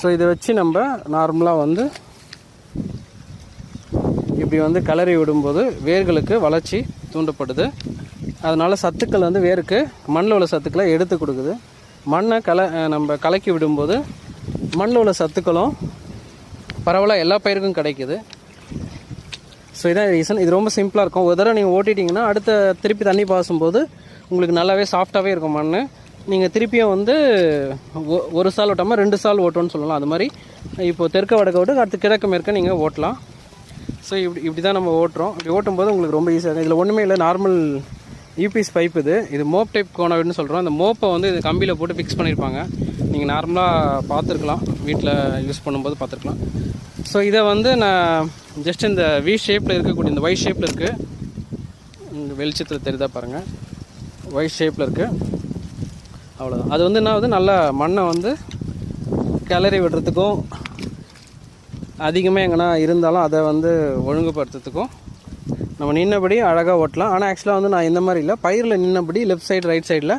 So இதை வச்சு நம்ம நார்மலாக வந்து இப்படி வந்து கலரி விடும்போது வேர்களுக்கு வளர்ச்சி தூண்டப்படுது. அதனால் சத்துக்கள் வந்து வேருக்கு மண்ணில் உள்ள சத்துக்களை எடுத்து கொடுக்குது. மண்ணை கல நம்ம கலக்கி விடும்போது மண்ணில் உள்ள சத்துக்களும் பரவலாக எல்லா பயிருக்கும் கிடைக்குது. ஸோ இதான் ரீசன் இது ரொம்ப சிம்பிளாக இருக்கும். ஒரு தடவை நீங்கள் ஓட்டிட்டிங்கன்னா அடுத்த திருப்பி தண்ணி பாசும்போது உங்களுக்கு நல்லாவே சாஃப்டாகவே இருக்கும் மண் நீங்கள் திருப்பியும் வந்து ஒ- ஒரு சால் ஓட்டாமல் ரெண்டு சால் ஓட்டோன்னு சொல்லலாம். அது மாதிரி இப்போ தெற்க வடக்க விட்டு அடுத்து கிழக்கு மேற்க நீங்கள் ஓட்டலாம். ஸோ இப்படி இப்படி தான் நம்ம ஓட்டுறோம். இப்படி ஓட்டும்போது உங்களுக்கு ரொம்ப ஈஸியாக இருக்கும். இதில் ஒன்றுமே இல்லை நார்மல் யூபிஎஸ் பைப் இது. இது மோப் டைப் கோனவிட்னு சொல்கிறோம் அந்த மோப்பை வந்து இது கம்பியில் போட்டு ஃபிக்ஸ் பண்ணியிருப்பாங்க. நீங்கள் நார்மலாக பார்த்துருக்கலாம். வீட்டில் யூஸ் பண்ணும்போது பார்த்துருக்கலாம். ஸோ இதை வந்து நான் ஜஸ்ட் இந்த வி ஷேப்பில் இருக்கக்கூடிய இந்த ஒய் ஷேப்பில் இருக்குது இந்த வெளிச்சத்தில் தெரியுதா பாருங்கள் ஒய் ஷேப்பில் இருக்குது அவ்வளோதான் அது வந்து என்ன ஆகுது நல்லா மண்ணை வந்து கிளறி விடுறதுக்கும் அதிகமாக எங்கன்னா இருந்தாலும் அதை வந்து ஒழுங்குபடுத்துறதுக்கும் நம்ம நின்னபடி அழகாக ஓட்டலாம். ஆனால் ஆக்சுவலாக வந்து நான் இந்த மாதிரி இல்லை. பயிரில் நின்னபடி லெஃப்ட் சைடு ரைட் சைடில்